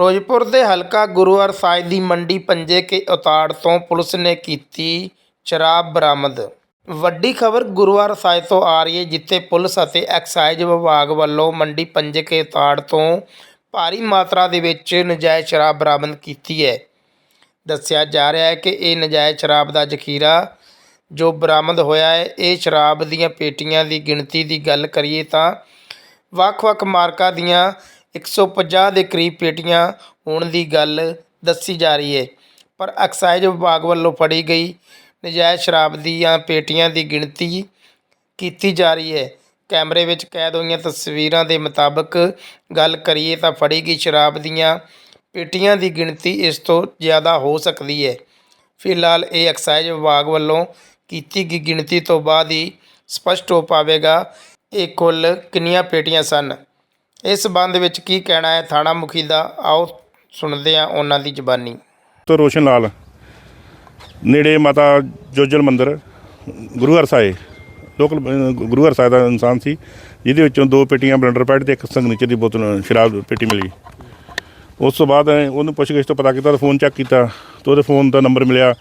ਫਿਰੋਜ਼ਪੁਰ ਦੇ ਹਲਕਾ ਗੁਰੂਵਾਰ ਸਾਹਿਬ ਦੀ ਮੰਡੀ ਪੰਜੇ ਕੇ ਉਤਾੜ ਤੋਂ ਪੁਲਿਸ ਨੇ ਕੀਤੀ ਸ਼ਰਾਬ ਬਰਾਮਦ। ਵੱਡੀ ਖਬਰ ਗੁਰੂਵਾਰ ਸਾਹਿਬ ਤੋਂ ਆ ਰਹੀ ਹੈ, ਜਿੱਥੇ ਪੁਲਿਸ ਅਤੇ ਐਕਸਾਈਜ਼ ਵਿਭਾਗ ਵੱਲੋਂ ਮੰਡੀ ਪੰਜੇ ਕੇ ਉਤਾੜ ਤੋਂ ਭਾਰੀ ਮਾਤਰਾ ਦੇ ਵਿੱਚ ਨਜਾਇਜ਼ ਸ਼ਰਾਬ ਬਰਾਮਦ ਕੀਤੀ ਹੈ। ਦੱਸਿਆ ਜਾ ਰਿਹਾ ਹੈ ਕਿ ਇਹ ਨਜਾਇਜ਼ ਸ਼ਰਾਬ ਦਾ ਜ਼ਖੀਰਾ ਜੋ ਬਰਾਮਦ ਹੋਇਆ ਹੈ, ਇਹ ਸ਼ਰਾਬ ਦੀਆਂ ਪੇਟੀਆਂ ਦੀ ਗਿਣਤੀ ਦੀ ਗੱਲ ਕਰੀਏ ਤਾਂ ਵੱਖ-ਵੱਖ ਮਾਰਕਾ ਦੀਆਂ 150 ਦੇ ਕਰੀਬ ਪੇਟੀਆਂ ਹੋਣ ਦੀ ਗੱਲ ਦੱਸੀ ਜਾ ਰਹੀ ਹੈ ਪਰ ਐਕਸਾਈਜ਼ ਵਿਭਾਗ ਵੱਲੋਂ ਫੜੀ ਗਈ ਨਜਾਇਜ਼ ਸ਼ਰਾਬ ਦੀਆਂ ਪੇਟੀਆਂ ਦੀ ਗਿਣਤੀ ਕੀਤੀ ਜਾ ਰਹੀ ਹੈ ਕੈਮਰੇ ਵਿੱਚ ਕੈਦ ਹੋਈਆਂ ਤਸਵੀਰਾਂ ਦੇ ਮੁਤਾਬਕ ਗੱਲ ਕਰੀਏ ਤਾਂ ਫੜੀ ਗਈ ਸ਼ਰਾਬ ਦੀਆਂ ਪੇਟੀਆਂ ਦੀ ਗਿਣਤੀ ਇਸ ਤੋਂ ਜ਼ਿਆਦਾ ਹੋ ਸਕਦੀ ਹੈ ਫਿਲਹਾਲ ਇਹ ਐਕਸਾਈਜ਼ ਵਿਭਾਗ ਵੱਲੋਂ ਕੀਤੀ ਗਈ ਗਿਣਤੀ ਤੋਂ ਬਾਅਦ ਹੀ ਸਪਸ਼ਟ ਹੋ ਪਾਵੇਗਾ ਇਹ ਕੁੱਲ ਕਿੰਨੀਆਂ ਪੇਟੀਆਂ ਸਨ। ਇਸ ਸੰਬੰਧ ਵਿੱਚ ਕੀ ਕਹਿਣਾ ਹੈ? ਥਾਣਾ ਮੁਖੀ ਦਾ ਆਓ ਸੁਣਦੇ ਹਾਂ ਉਹਨਾਂ ਦੀ ਜ਼ਬਾਨੀ। ਤੋਂ ਰੋਸ਼ਨ ਲਾਲ ਨੇੜੇ ਮਾਤਾ ਜੋਜਲ ਮੰਦਿਰ ਗੁਰੂ ਹਰਸਾਏ ਲੋਕਲ ਅਹ, ਗੁਰੂ ਹਰਸਾਏ ਦਾ ਇਨਸਾਨ ਸੀ ਜਿਹਦੇ ਵਿੱਚੋਂ ਦੋ ਪੇਟੀਆਂ ਬਲੰਡਰ ਪੈਡ ਤੇ ਇੱਕ ਸੰਗਨੀਚਰ ਦੀ ਬੋਤਲ ਸ਼ਰਾਬ ਪੇਟੀ ਮਿਲੀ। ਉਸ ਤੋਂ ਬਾਅਦ ਅਸੀਂ ਉਹਨੂੰ ਪੁੱਛਗਿੱਛ ਤੋਂ ਪਤਾ ਕੀਤਾ ਤਾਂ ਫੋਨ ਚੈੱਕ ਕੀਤਾ ਤਾਂ ਉਹਦੇ ਫੋਨ ਦਾ ਨੰਬਰ ਮਿਲਿਆ।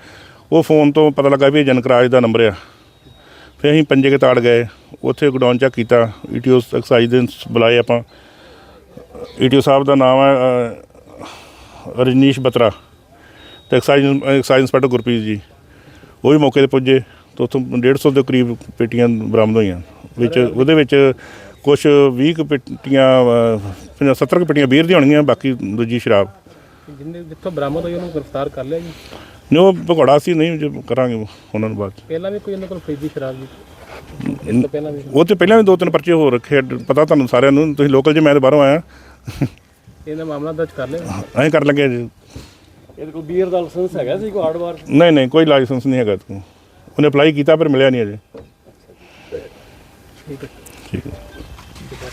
ਉਹ ਫੋਨ ਤੋਂ ਪਤਾ ਲੱਗਾ ਵੀ ਇਹ ਜਨਕਰਾਜ ਦਾ ਨੰਬਰ ਆ। ਫਿਰ ਅਸੀਂ ਪੰਜੇ ਕੇ ਤਾੜ ਗਏ ਉੱਥੇ ਗਡਾਊਨ ਚੈੱਕ ਕੀਤਾ ਈਟੀਓ ਐਕਸਾਈਜ਼ ਦੇ ਬੁਲਾਏ ਆਪਾਂ। ਈਟੀਓ ਸਾਹਿਬ ਦਾ ਨਾਮ ਹੈ ਰਜਨੀਸ਼ ਬਤਰਾ ਤੇ exercise excise inspector Gurpreet ji. ਉਹ ਵੀ ਮੌਕੇ ਤੇ ਪੁੱਜੇ ਤੇ ਉੱਥੋਂ 150 ਦੇ ਕਰੀਬ ਪੇਟੀਆਂ ਬਰਾਮਦ ਹੋਈਆਂ ਵਿੱਚ ਉਹਦੇ ਵਿੱਚ ਕੁਝ 20 ਕੁ ਪੇਟੀਆਂ ਅਹ, 70 ਕੁ ਪੇਟੀਆਂ ਬੀਅਰ ਦੀਆਂ ਹੋਣਗੀਆਂ ਬਾਕੀ ਦੂਜੀ ਸ਼ਰਾਬ। ਜਿੰਨੇ ਜਿੱਥੋਂ ਬਰਾਮਦ ਹੋਈ ਉਹਨੂੰ ਗ੍ਰਿਫਤਾਰ ਕਰ ਲਿਆ ਜੀ? ਨੇ ਉਹ ਭਗੌੜਾ ਸੀ ਨਹੀਂ ਜੇ ਕਰਾਂਗੇ ਉਹਨਾਂ ਨੂੰ ਬਾਅਦ 'ਚ। ਪਹਿਲਾਂ ਵੀ ਕੋਈ ਉਹਨਾਂ ਕੋਲ ਫਰੀਦੀ ਸ਼ਰਾਬ ਜੀ ਇਸ ਤੋਂ ਪਹਿਲਾਂ ਵੀ ਉਹ ਤੇ ਪਹਿਲਾਂ ਵੀ ਦੋ ਤਿੰਨ ਪਰਚੇ ਹੋ ਰੱਖੇ ਆ, ਪਤਾ ਤੁਹਾਨੂੰ ਸਾਰਿਆਂ ਨੂੰ ਤੁਸੀਂ ਲੋਕਲ ਜੇ ਮੈਂ ਤੇ ਬਾਹਰੋਂ ਆਇਆ। ਇਹਨਾਂ ਮਾਮਲਾ ਦਰਜ ਕਰ ਲਿਆ? ਐਂ ਕਰ ਲੱਗੇ ਜੀ। ਇਹਦੇ ਕੋਲ ਬੀਅਰ ਦਾ ਲਾਇਸੈਂਸ ਹੈਗਾ ਸੀ ਕੋਈ ਹਾਰਡਵਾਰ ਨਹੀਂ ਨਹੀਂ ਕੋਈ ਲਾਇਸੈਂਸ ਨਹੀਂ ਹੈਗਾ ਤੂੰ ਉਹਨੇ ਅਪਲਾਈ ਕੀਤਾ ਪਰ ਮਿਲਿਆ ਨਹੀਂ ਅਜੇ। ਠੀਕ ਹੈ। ਠੀਕ ਹੈ।